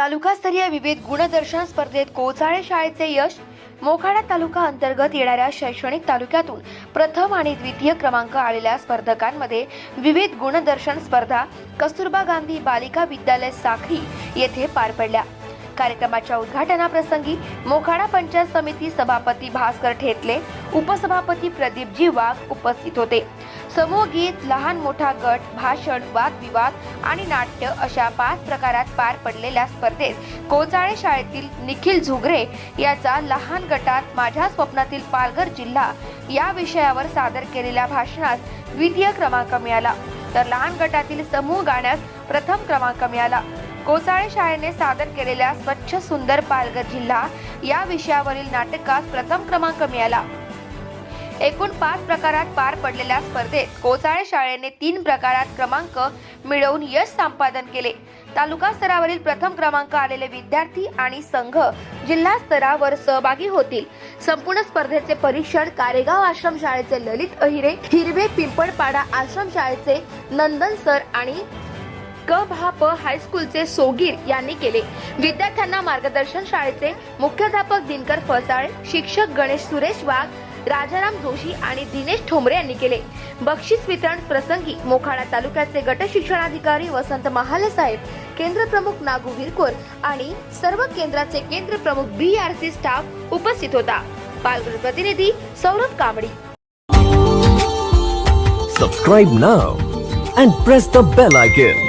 तालुकास्तरीय विविध गुणदर्शन स्पर्धेत कोचाळे शाळेचे यश मोखाडा तालुका अंतर्गत येणाऱ्या शैक्षणिक तालुक्यातून प्रथम आणि द्वितीय क्रमांक आलेल्या स्पर्धकांमध्ये विविध गुणदर्शन स्पर्धा कस्तुरबा गांधी बालिका विद्यालय साखरी येथे पार पडल्या. कार्यक्रमाच्या उद्घाटनाप्रसंगी मोखाडा पंचायत समिती सभापती भास्कर ठेतले उपसभापती प्रदीपजी वाघ उपस्थित होते. समूह गीत लहान मोठा गट भाषण वादविवाद आणि नाट्य अशा पाच प्रकारात पार पडलेल्या स्पर्धेत कोचाळे शाळेतील निखिल झुगरे याचा लहान गटात माझ्या स्वप्नातील पालघर जिल्हा या विषयावर सादर केलेल्या भाषणास द्वितीय क्रमांक मिळाला. तर लहान गटातील समूह गाण्यास प्रथम क्रमांक मिळाला. कोसाळे शाळेने सादर केलेल्या स्वच्छ सुंदर पालघर जिल्हा या विषयावरील नाटकास प्रथम क्रमांक मिळाला. एकूण पाच प्रकारात पार पडलेल्या स्पर्धेत कोचाळे शाळेने तीन प्रकारात क्रमांक मिळवून यश संपादन केले. तालुका स्तरावरील प्रथम क्रमांक आलेले विद्यार्थी आणि संघ जिल्हा स्तरावर सहभागी होतील. संपूर्ण स्पर्धेचे परीक्षण कारेगाव आश्रम शाळेचे ललित अहिरे हिरवे पिंपळपाडा आश्रम शाळेचे नंदन सर आणि क भा प हायस्कूलचे सोगीर यांनी केले? विद्यार्थ्यांना मार्गदर्शन शाळेचे मुख्याध्यापक दिनकर फसाळे शिक्षक गणेश सुरेश वाघ राजाराम जोशी आणि दिनेश ठोंबरे यांनी केले. बक्षीस वितरण प्रसंगी मोखाडा तालुक्याचे गट शिक्षणाधिकारी वसंत महाले साहेब केंद्र प्रमुख नागू विरकोर आणि सर्व केंद्राचे केंद्र प्रमुख बी आर सी स्टाफ उपस्थित होता. पालघर प्रतिनिधी Saurabh Kambadi subscribe now and press the bell icon